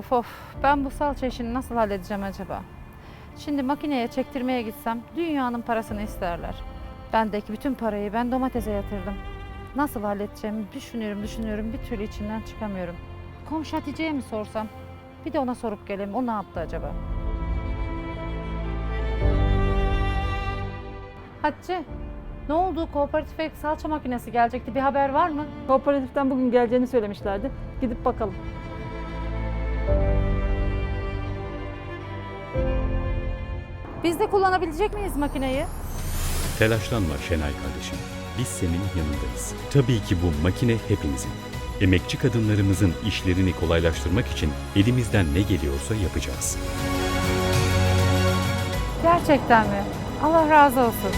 Of of ben bu salça işini nasıl halledeceğim acaba? Şimdi makineye çektirmeye gitsem dünyanın parasını isterler. Bendeki bütün parayı ben domatese yatırdım. Nasıl halledeceğimi düşünüyorum düşünüyorum bir türlü içinden çıkamıyorum. Komşu Hatice'ye mi sorsam? Bir de ona sorup geleyim o ne yaptı acaba? Hatice ne oldu? Kooperatif salça makinesi gelecekti. Bir haber var mı? Kooperatiften bugün geleceğini söylemişlerdi. Gidip bakalım. Biz de kullanabilecek miyiz makineyi? Telaşlanma Şenay kardeşim. Biz senin yanındayız. Tabii ki bu makine hepimizin. Emekçi kadınlarımızın işlerini kolaylaştırmak için elimizden ne geliyorsa yapacağız. Gerçekten mi? Allah razı olsun.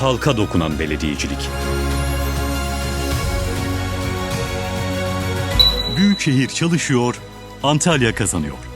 Halka dokunan belediyecilik. Büyükşehir çalışıyor, Antalya kazanıyor.